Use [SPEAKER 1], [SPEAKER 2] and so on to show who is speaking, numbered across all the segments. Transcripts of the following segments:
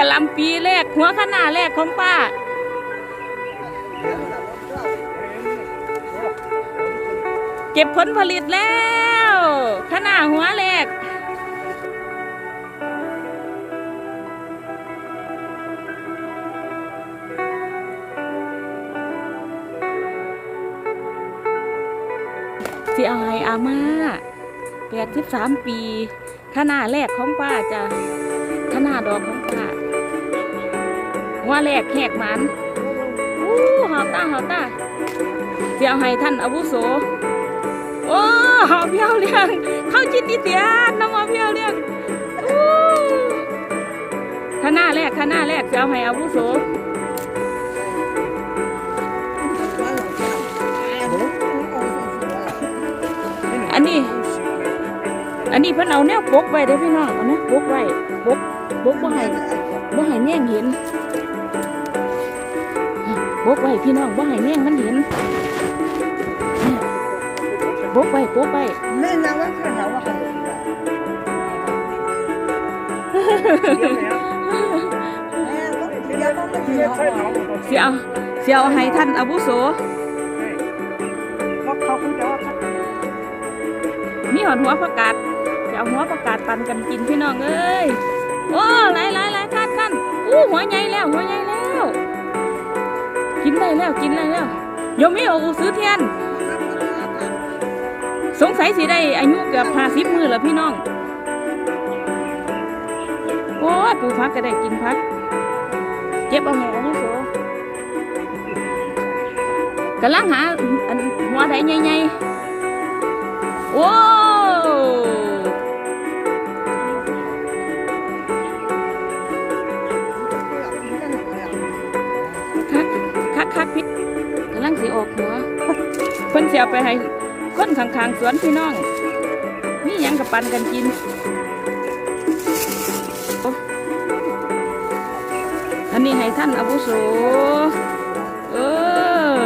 [SPEAKER 1] ะลำปีแรกหัวขนาแรกของป้า เก็บผลผลิตแล้วขนาหัวแรกสิเอาให้อาม่าแปดสิบสามปีขนาแรกของป้าจ้ะขนาดอกของป้า หัวแรกแหกหมันอู้หอบตาหอบตาเสิเอาให้ท่านอาวุโสโอ้หอบเพียวเลี้ยงเข้าจินนิเตียนน้องอบเพียวเลี้ยงอู้ขนาแรกข้าหน้าแรกเสิเอาให้อาวุโสอันนี้ อันนี้เพิ่นเอาแนวปกไว้เด้พี่น้องเอาแนวปกไว้ปกปกบ่ให้บ่ให้แน่งเห็น ปกไว้พี่น้องบ่ให้แน่งมันเห็นปกไว้ปกไว้
[SPEAKER 2] แม่นางว่าคือเขาว่าเขาแม่ก็เดี๋ยวก็ไม่เที่ยวเขา
[SPEAKER 1] เสียเอาเสียเอาให้ท่านอาวุโสมีหอนหัวประกาศจะเอาหัวประกาศปันกันกินพี่น้องเอ้ยโอ้หลายหลายหลายท่านท่านอู้หัวใหญ่แล้วหัวใหญ่ กินได้แล้วกินได้แล้วโยมไม่เอาซื้อเทียน สงสัยสิได้อายุเกือบห้าสิบมือแล้วพี่น้องโอ้ยปูพักก็ได้กินพักเก็บเอาแม่อาวุโสกำลังหาอันหัวใดใหญ่ๆโอ้ เสียไปให้คนข้างๆสวนพี่น้องนี่ยังกับปันกันกิน อันนี้ให้ท่านอาวุโสเออ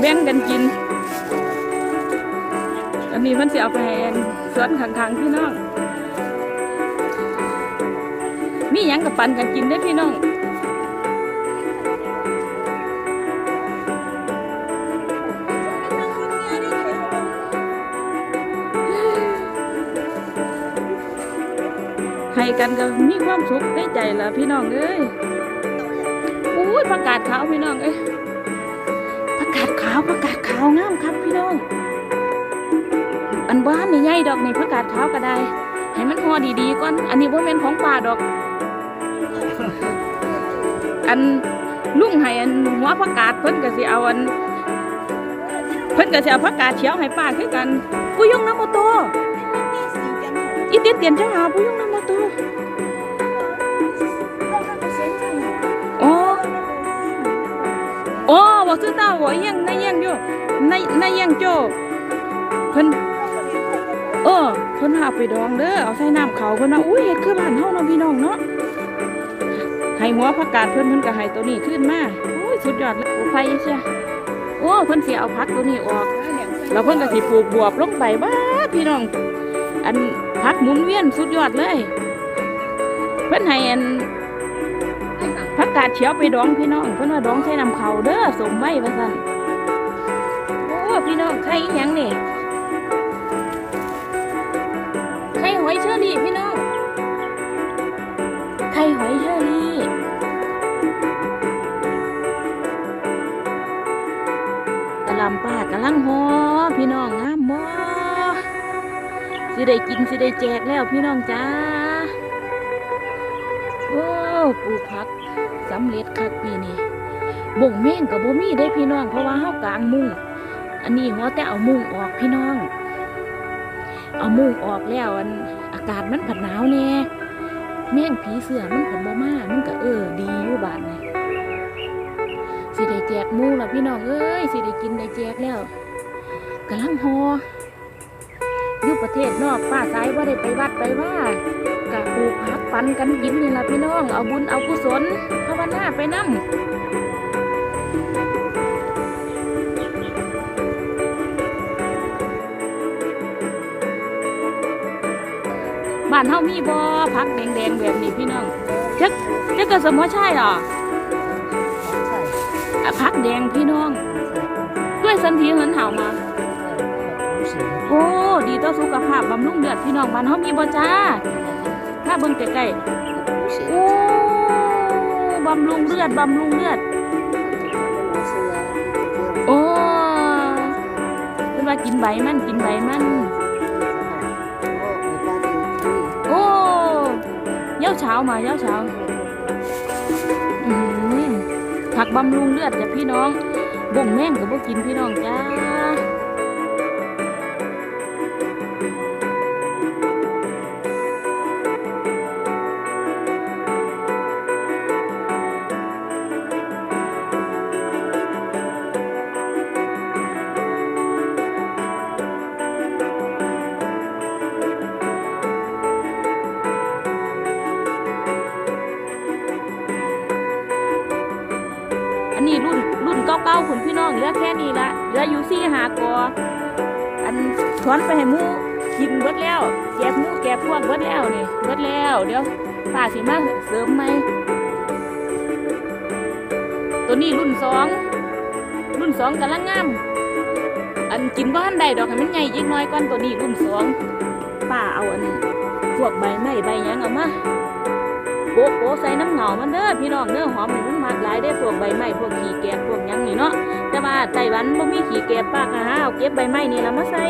[SPEAKER 1] แบ่งกันกิน อันนี้มันจะเอาไปให้อันสวนข้างๆพี่น้องมียังกับปันกันกินได้พี่น้อง ให้กันก็มีความสุขในใจละพี่น้องเอ้ยอู้ยประกาศขาวพี่น้องเอ้ยประกาศขาวประกาศขาวงามครับพี่น้องอันบ้านนี่ใหญ่ดอกนี่ประกาศขาวก็ได้ให้มันพอดีๆก่อนอันนี้บ่แม่นของป่าดอก อันลุงให้อันหัวประกาศเพิ่นก็สิเอาอันเพิ่นก็สิเอาประกาศเขียวให้ป้าคือกันผู้ยงน้ำโมโตอีเตียนเตียนจังหาผู้ยงน้ำ โมโตโอ้โอ้บอกซื้อเต้าบอกเยี่ยงในเยี่ยงอยู่ในในเยี่ยงโจเพิ่นเออเพิ่นหาไปดองเด้อเอาใส่น้ำเขาเพิ่นว่าอุ้ยเฮ็ดคือบ้านเฮาเนาะพี่น้องเนาะให้หัวผักกาดเพิ่นเพิ่นก็ให้ตัวนี้ขึ้นมาอุ้ยสุดยอดเลยโอ้ไฟเชียโอ้เพิ่นสิเอาพักตัวนี้ออกแล้วเพิ่นก็สิปลูกบวบลงไปบ้าพี่น้อง อัน พักหมุนเวียนสุดยอดเลย เพิ่อนให้อันผักกาดเขียวไปดองพี่น้อง เพิ่อนว่าดองใส่น้ำเขาเด้อสมไว้ว่าซั่นโอ้พี่น้องใครอีหยังเนี่ยไข่หอยเชอรี่พี่น้องไข่หอยเชอรี่กะลำป้ากะลังหอพี่น้อง สิได้กินสิได้แจกแล้วพี่น้องจ้าโอ้ปลูกผักสำเร็จคักปีนี้บ่งแม่งกับบ่มีได้พี่น้อง เพราะว่าเฮากลางมุ้งอันนี้หัวแต่เอามุ้งออกพี่น้อง เอามุ้งออกแล้วอันอากาศมันผัดหนาวแน่แม่งผีเสือมันผัดบ่มามันก็เออ ดีอยู่บ้านนี่สิได้แจกหมูแล้วพี่น้องเอ้ยสิได้กินได้แจกแล้วกำลังฮอ อยู่ประเทศนอกป้าสายว่าได้ไปวัดไปว่ากะปลูกผักปันกันกินนี่ล่ะพี่น้อง เอาบุญเอากุศลภาวนาไปนำบ้านเฮามีบ่ผักแดงๆแบบนี้พี่น้องจักจักก็สมอใช่หรอ
[SPEAKER 2] ใช่
[SPEAKER 1] อะผักแดงพี่น้อง ด้วยสันทีเหินเห่ามา โอ้ ดีต่อสุขภาพบำรุงเลือดพี่น้องบ้านเฮามีบ่จ้าถ้าเบิ่งใกล้ๆโอ้บำรุงเลือดบำรุงเลือด โอ้เพิ่นว่ากินใบมันกินใบมันโอ้เย้าเช้ามาเย้าเช้าอืมผักบำรุงเลือดจ้ะพี่น้องบ่งแม่งก็บ่กินพี่น้องจ้า อันนี้รุ่นรุ่นเก่าๆคุณพี่น้องเหลือแค่นี้ละเหลืออยู่สี่หากออันถอนไปให้มูกินเบิดแล้วแกะมูแกะพวกเบิดแล้วนี่เบิดแล้วเดี๋ยวป้าสิมาเสริมไหมตัวนี้รุ่นสองรุ่นสองกำลังงามอันกินบ้านใดดอกมันใหญ่ยิ่งน้อยก่อนตัวนี้รุ่นสองป้าเอาอันพวกใบไม้ใบหยังเอามา โปะโปะใส่น้ำเหงามันเด้อพี่น้องเด้อหอมให้มันมากหลายได้พวกใบไม้พวกขี้แกบพวกยังนี่เนาะแต่ว่าไต้หวันบ่มีขี้แกบปาก็หาเอาเก็บใบไม้นี่แล้วมาใส่